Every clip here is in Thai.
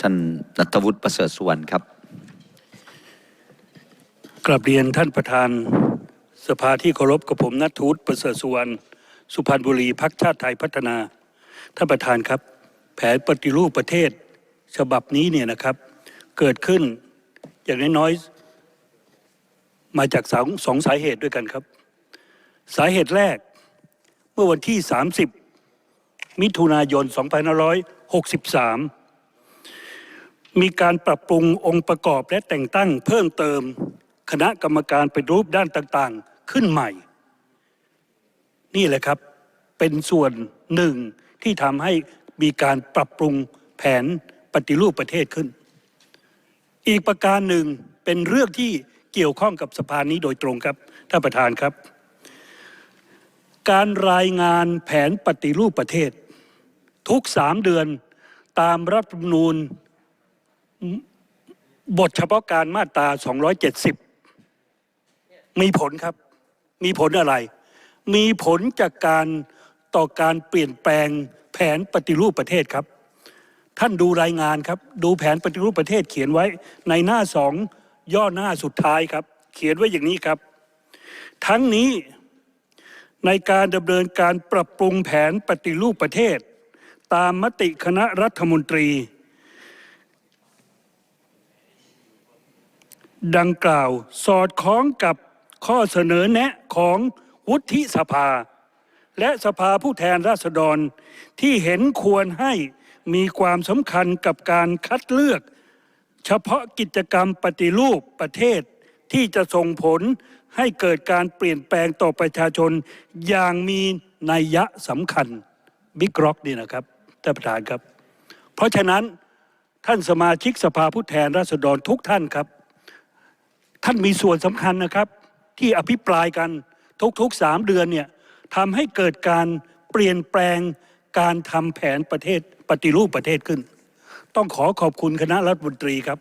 ท่านนัทวุฒิประเสริฐสุวรรณครับกลับเรียนท่านประธานสภาที่เคารพกับผมนัทวุฒิประเสริฐสุวรรณสุพรรณบุรีพักชาติไทยพัฒนา ท่านประธานครับ แผนปฏิรูปประเทศฉบับนี้เนี่ยนะครับ เกิดขึ้นอย่างน้อยๆมาจากสองสองสาเหตุด้วยกันครับ สาเหตุแรกเมื่อวันที่ 30 มิถุนายน 2563 มีการปรับปรุงองค์ประกอบและแต่งตั้งเพิ่มเติมคณะกรรมการเป็นรูปด้านต่างๆ ขึ้นใหม่ นี่แหละครับเป็นส่วนหนึ่งที่ทำให้มีการปรับปรุงแผนปฏิรูปประเทศขึ้น อีกประการหนึ่งเป็นเรื่องที่เกี่ยวข้องกับสภานี้โดยตรงครับท่านประธานครับ การรายงานแผนปฏิรูปประเทศ ทุกสามเดือนตามรัฐธรรมนูญ บทเฉพาะการมาตรา 270 มีผลครับ มีผลอะไร มีผลจากการต่อการเปลี่ยนแปลงแผนปฏิรูปประเทศครับ ท่านดูรายงานครับ ดูแผนปฏิรูปประเทศเขียนไว้ในหน้าสองย่อหน้าสุดท้ายครับ เขียนไว้อย่างนี้ครับ ทั้งนี้ในการดำเนินการปรับปรุงแผนปฏิรูปประเทศ ตามมติคณะรัฐมนตรี ดังกล่าวสอดคล้องกับข้อเสนอแนะของวุฒิสภา และสภาผู้แทนราษฎรที่เห็นควรให้มีความสำคัญกับการคัดเลือก เฉพาะกิจกรรมปฏิรูปประเทศที่จะส่งผลให้เกิดการเปลี่ยนแปลงต่อประชาชนอย่างมีนัยยะสำคัญบิ๊กร็อกนี่นะครับท่านประธานครับ เพราะฉะนั้นท่านสมาชิกสภาผู้แทนราษฎรทุกท่านครับ ท่านมีส่วนสำคัญนะครับ ที่อภิปรายกันทุกๆสามเดือนเนี่ยทำให้เกิดการเปลี่ยนแปลงการทำแผนประเทศปฏิรูปประเทศขึ้น ต้องขอขอบคุณคณะรัฐมนตรีครับ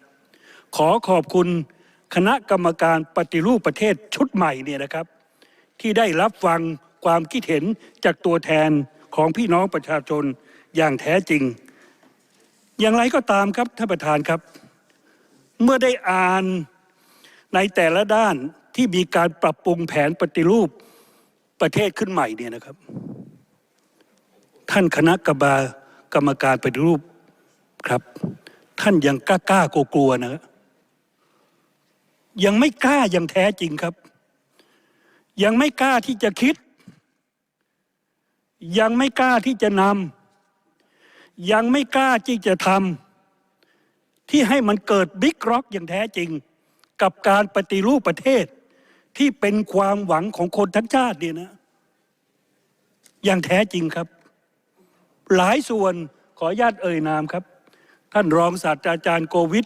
ขอขอบคุณคณะกรรมการปฏิรูปประเทศชุดใหม่เนี่ยนะครับ ที่ได้รับฟังความคิดเห็นจากตัวแทนของพี่น้องประชาชนอย่างแท้จริง อย่างไรก็ตามครับท่านประธานครับ เมื่อได้อ่าน ในแต่ละด้านที่มีการปรับปรุงแผนปฏิรูปประเทศขึ้นใหม่เนี่ยนะครับ ท่านคณะกรรมการกรรมการปฏิรูปครับ ท่านยังกล้ากล้ากลัวกลัวๆนะยังไม่กล้าอย่างแท้จริงครับ ยังไม่กล้าที่จะคิด ยังไม่กล้าที่จะนำยังไม่กล้าที่จะทำที่ให้มันเกิดบิ๊กร็อกอย่างแท้จริง กับการปฏิรูปประเทศที่เป็นความหวังของคนทั้งชาติเนี่ยนะ อย่างแท้จริงครับ หลายส่วนขออนุญาตเอ่ยนามครับ ท่านรองศาสตราจารย์โกวิท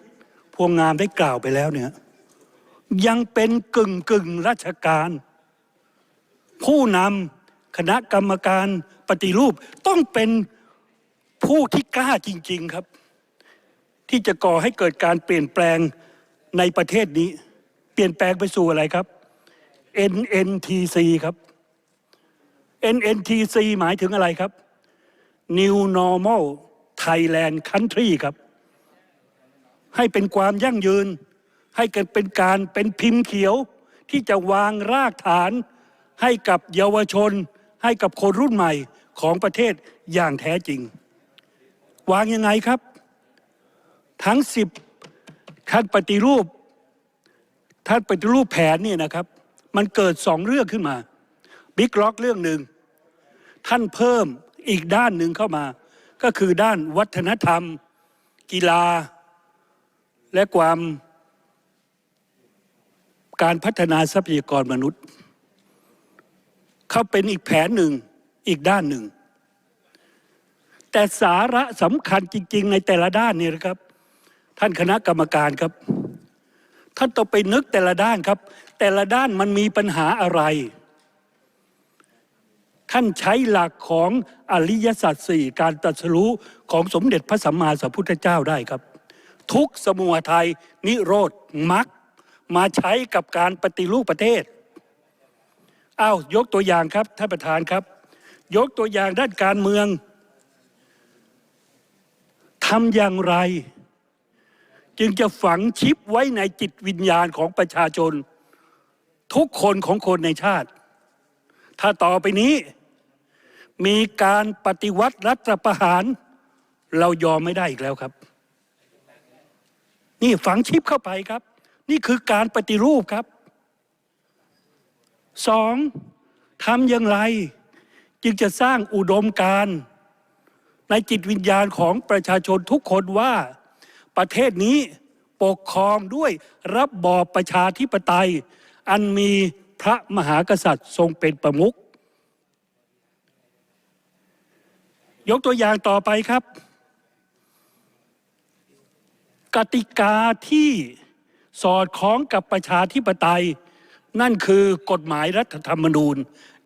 พวงงามได้กล่าวไปแล้วเนี่ย ยังเป็นกึ่งกึ่งราชการ ผู้นำคณะกรรมการปฏิรูปต้องเป็นผู้ที่กล้าจริง ๆครับ ที่จะก่อให้เกิดการเปลี่ยนแปลง ในประเทศนี้ เปลี่ยนแปลงไปสู่อะไรครับ NNTC ครับ NNTC หมายถึงอะไรครับ New Normal Thailand Country ครับ ให้เป็นความยั่งยืน ให้เกิดเป็นการเป็นพิมพ์เขียวที่จะวางรากฐานให้กับเยาวชน ให้กับคนรุ่นใหม่ของประเทศอย่างแท้จริง วางยังไงครับ ทั้งสิบ ท่านปฏิรูปท่านปฏิรูปแผนเนี่ยนะครับ มันเกิดสองเรื่องขึ้นมาบิ๊กล็อกเรื่องหนึ่งท่านเพิ่มอีกด้านหนึ่งเข้ามา ก็คือด้านวัฒนธรรม กีฬา และความการพัฒนาทรัพยากรมนุษย์ เขาเป็นอีกแผนหนึ่งอีกด้านหนึ่ง แต่สาระสำคัญจริง ๆ ในแต่ละด้านเนี่ยนะครับ ท่านคณะกรรมการครับ ท่านต้องไปนึกแต่ละด้านครับ แต่ละด้านมันมีปัญหาอะไร ท่านใช้หลักของอริยสัจสี่การตรัสรู้ของสมเด็จพระสัมมาสัมพุทธเจ้าได้ครับ ทุกสมุทัยนิโรธมักมาใช้กับการปฏิรูปประเทศอ้าวยกตัวอย่างครับท่านประธานครับ ยกตัวอย่างด้านการเมืองทำอย่างไร จึงจะฝังชิปไว้ในจิตวิญญาณของประชาชน ทุกคนของคนในชาติ ถ้าต่อไปนี้ มีการปฏิวัติรัฐประหาร เรายอมไม่ได้อีกแล้วครับ นี่ฝังชิปเข้าไปครับ นี่คือการปฏิรูปครับสองทำอย่างไร จึงจะสร้างอุดมการณ์ในจิตวิญญาณของประชาชนทุกคนว่า ประเทศนี้ปกครองด้วยรับบอบประชาธิปไตย อันมีพระมหากษัตริย์ทรงเป็นประมุขยกตัวอย่างต่อไปครับ กติกาที่สอดคล้องกับประชาธิปไตย นั่นคือกฎหมายรัฐธรรมนูญ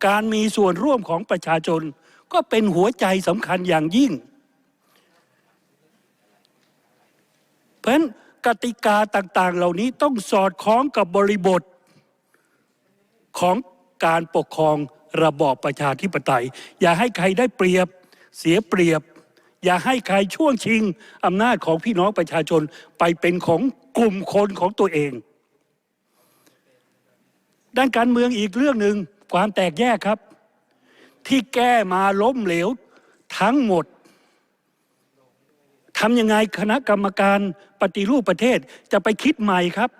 การมีส่วนร่วมของประชาชน ก็เป็นหัวใจสำคัญอย่างยิ่ง เพราะฉะนั้นกติกาต่างๆ เหล่านี้ต้องสอดคล้องกับบริบทของการปกครองระบอบประชาธิปไตย อย่าให้ใครได้เปรียบเสียเปรียบ อย่าให้ใครช่วงชิงอำนาจของพี่น้องประชาชนไปเป็นของกลุ่มคนของตัวเอง ด้านการเมืองอีกเรื่องหนึ่งความแตกแยกครับ ที่แก้มาล้มเหลวทั้งหมด ทำยังไงคณะกรรมการปฏิรูปประเทศจะไปคิดใหม่ครับ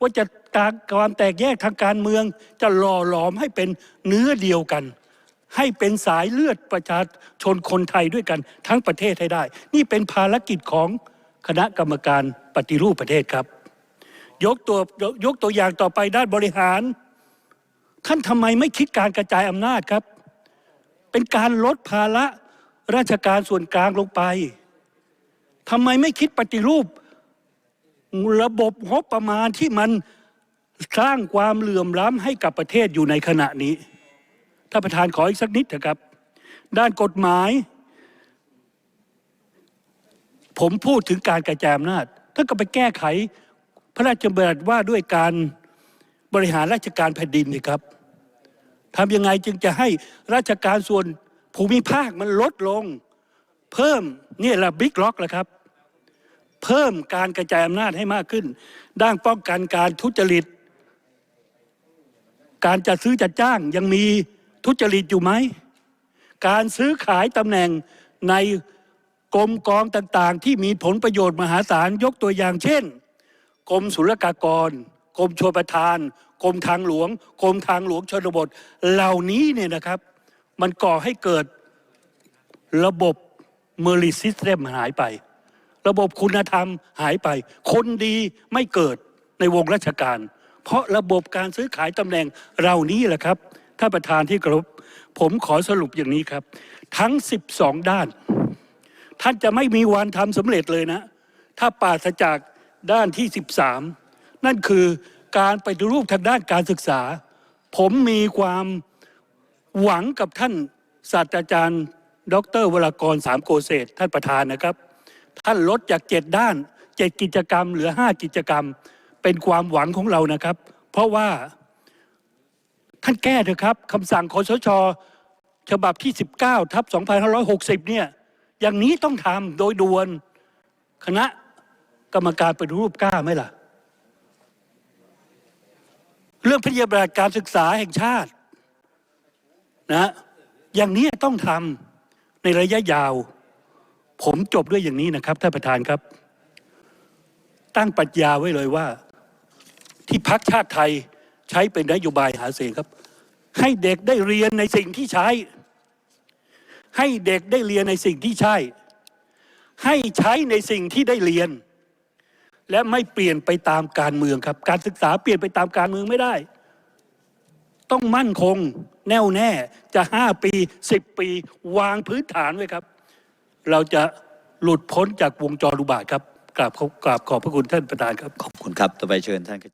ว่าจะการความแตกแยกทางการเมือง จะหล่อหลอมให้เป็นเนื้อเดียวกัน ให้เป็นสายเลือดประชาชนคนไทยด้วยกัน ทั้งประเทศให้ได้ นี่เป็นภารกิจของคณะกรรมการปฏิรูปประเทศครับ ยกตัวยกตัวอย่างต่อไปด้านบริหาร ท่านทำไมไม่คิดการกระจายอำนาจครับ เป็นการลดภาระราชการส่วนกลางลงไป ทำไมไม่คิดปฏิรูประบบงบประมาณที่มันสร้างความเหลื่อมล้ำให้กับประเทศอยู่ในขณะนี้ถ้านประธานขออีกสักนิดเถอะครับ ด้านกฎหมาย ผมพูดถึงการกระจายอำนาจท่านก็ไปแก้ไข พระราชบัญญัติว่าด้วยการบริหารราชการแผ่นดินนี่ครับทำยังไงจึงจะให้ราชการส่วนภูมิภาคมันลดลง เพิ่มนี่แหละบิ๊กล็อกแหละครับ พิ่มการกระจายอำนาจให้มากขึ้น ด้านป้องกันการทุจริต การจัดซื้อจัดจ้างยังมีทุจริตอยู่ไหม การซื้อขายตำแหน่งในกรมกองต่างๆ ที่มีผลประโยชน์มหาศาลยกตัวอย่างเช่น กรมศุลกากร กรมชลประทาน กรมทางหลวง กรมทางหลวงชนบท เหล่านี้เนี่ยนะครับ มันก่อให้เกิดระบบเมอริซิสเต็มหายไป ระบบคุณธรรมหายไป คนดีไม่เกิดในวงราชการ เพราะระบบการซื้อขายตำแหน่งเหล่านี้แหละครับท่านประธานที่เคารพผมขอสรุปอย่างนี้ครับ ทั้ง 12 ด้าน ท่านจะไม่มีวันทำสำเร็จเลยนะ ถ้าปราศจากด้านที่ 13 นั่นคือการไปรูปทางด้านการศึกษา ผมมีความหวังกับท่านศาสตราจารย์ ดรวรากรสามโกเศษท่านประธานนะครับ ท่านลดจากเจ็ดด้านเจ็ดกิจกรรม เหลือห้ากิจกรรม เป็นความหวังของเรานะครับ เพราะว่าท่านแก้เถอะครับคำสั่งคสชฉบับที่ 19ทับ2560 เนี่ย อย่างนี้ต้องทำโดยด่วน คณะกรรมการปฏิรูปกล้าไหมล่ะ เรื่องพยาบาลการศึกษาแห่งชาตินะ อย่างนี้ต้องทำในระยะยาว ผมจบด้วยอย่างนี้นะครับท่านประธานครับ ตั้งปรัชญาไว้เลยว่า ที่พักชาติไทยใช้เป็นนโยบายหาเสียงครับ ให้เด็กได้เรียนในสิ่งที่ใช้ ให้เด็กได้เรียนในสิ่งที่ใช่ ให้ใช้ในสิ่งที่ได้เรียน และไม่เปลี่ยนไปตามการเมืองครับ การศึกษาเปลี่ยนไปตามการเมืองไม่ได้ ต้องมั่นคงแน่วแน่จะห้าปีสิบปี วางพื้นฐานไว้ครับ เราจะหลุดพ้นจากวงจรอุบาทครับกราบขอกราบขอบพระคุณท่านประธานครับขอบคุณครับต่อไปเชิญท่าน